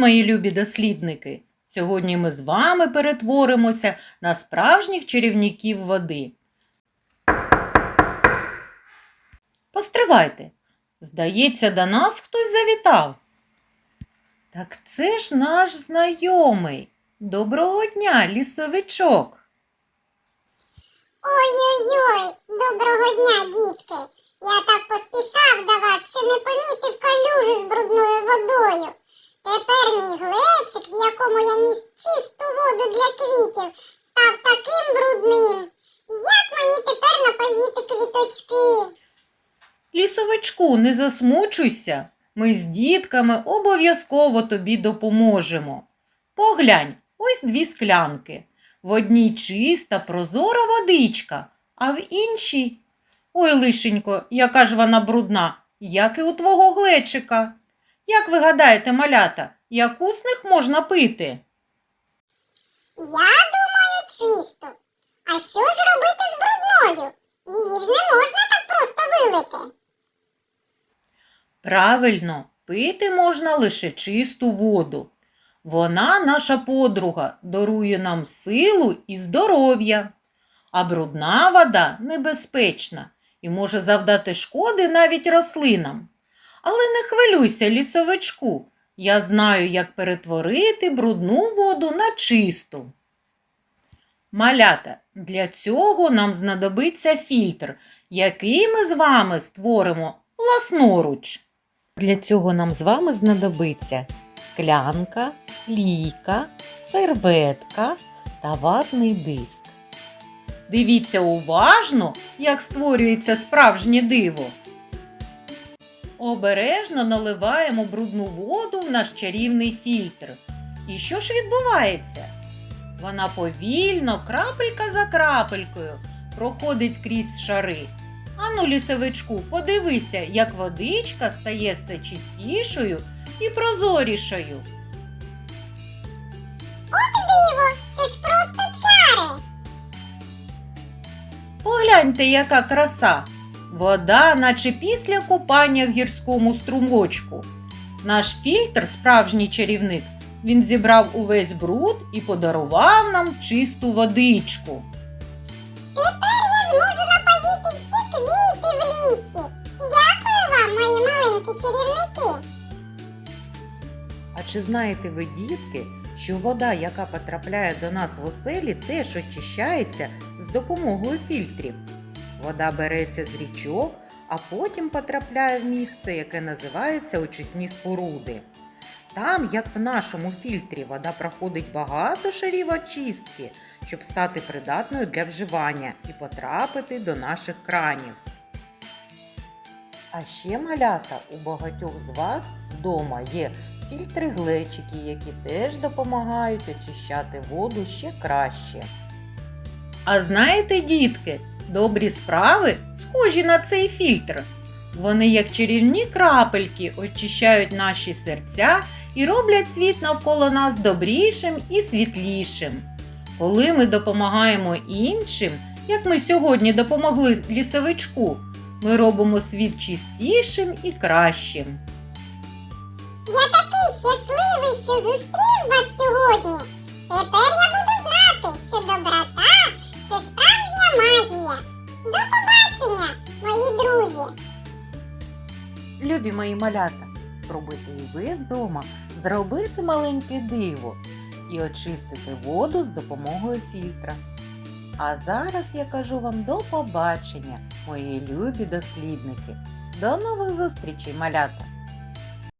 мої любі дослідники! Сьогодні ми з вами перетворимося на справжніх чарівників води. Постривайте. Здається, до нас хтось завітав. Так це ж наш знайомий. Доброго дня, лісовичок. Ой-ой-ой, доброго дня, дітки. Я так поспішав до вас, що не помітив калюжу з водою. Тепер мій глечик, в якому я ніс чисту воду для квітів, став таким брудним. Як мені тепер напоїти квіточки? Лісовичку, не засмучуйся. Ми з дітками обов'язково тобі допоможемо. Поглянь, ось дві склянки. В одній чиста, прозора водичка, а в іншій. Ой, лишенько, яка ж вона брудна, як і у твого глечика. Як ви гадаєте, малята, яку з них можна пити? Я думаю, чисто. А що ж робити з брудною? Її ж не можна так просто вилити. Правильно, пити можна лише чисту воду. Вона, наша подруга, дарує нам силу і здоров'я. А брудна вода небезпечна і може завдати шкоди навіть рослинам. Але не хвилюйся, лісовичку. Я знаю, як перетворити брудну воду на чисту. Малята, для цього нам знадобиться фільтр, який ми з вами створимо власноруч. Для цього нам з вами знадобиться склянка, лійка, серветка та ватний диск. Дивіться уважно, як створюється справжнє диво. Обережно наливаємо брудну воду в наш чарівний фільтр. І що ж відбувається? Вона повільно, крапелька за крапелькою, проходить крізь шари. Ану, лісовичку, подивися, як водичка стає все чистішою і прозорішою. Диво, це ж просто чари. Погляньте, яка краса! Вода, наче після купання в гірському струмочку. Наш фільтр, справжній чарівник, він зібрав увесь бруд і подарував нам чисту водичку. Тепер я зможу напоїти всі квіти в лісі. Дякую вам, мої маленькі чарівники. А чи знаєте ви, дітки, що вода, яка потрапляє до нас в оселі, теж очищається з допомогою фільтрів? Вода береться з річок, а потім потрапляє в місце, яке називається очисні споруди. Там, як в нашому фільтрі, вода проходить багато шарів очистки, щоб стати придатною для вживання і потрапити до наших кранів. А ще малята у багатьох з вас вдома є фільтри-глечики, які теж допомагають очищати воду ще краще. А знаєте, дітки, добрі справи схожі на цей фільтр. Вони, як чарівні крапельки, очищають наші серця і роблять світ навколо нас добрішим і світлішим. Коли ми допомагаємо іншим, як ми сьогодні допомогли лісовичку, ми робимо світ чистішим і кращим. Я такий щасливий, що зустрів вас сьогодні. Тепер я буду Любі мої малята, спробуйте і ви вдома зробити маленьке диво і очистити воду з допомогою фільтра. А зараз я кажу вам до побачення, мої любі дослідники. До нових зустрічей, малята!